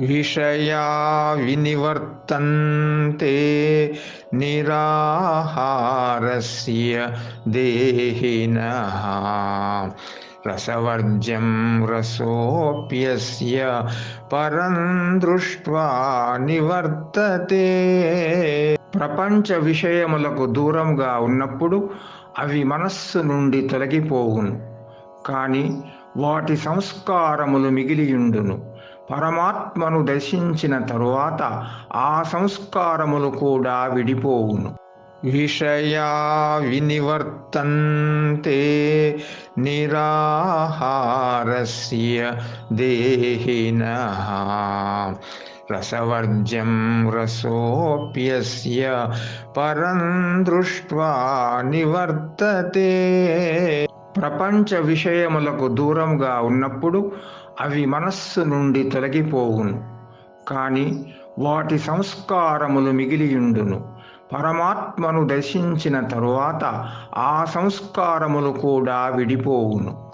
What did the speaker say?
విషయా వినివర్తంతే నిరాహారస్య దేహిన. రసవర్జ్యం రసోప్యస్య పరం దృష్ట్వా నివర్తతే. ప్రపంచ విషయములకు దూరంగా ఉన్నప్పుడు అవి మనస్సు నుండి తొలగిపోవును. కానీ వాటి సంస్కారములు మిగిలియుండును. పరమాత్మను దర్శించిన తరువాత ఆ సంస్కారములు కూడా విడిపోవును. విషయా వినివర్తంతే నిరాహారస్య దేహిన. రసవర్జ్యం రసోప్యస్య పరం దృష్ట్వా నివర్తతే. ప్రపంచ విషయములకు దూరంగా ఉన్నప్పుడు అవి మనస్సు నుండి తొలగిపోవును. కానీ వాటి సంస్కారములు మిగిలియుండును. పరమాత్మను దర్శించిన తరువాత ఆ సంస్కారములు కూడా విడిపోవును.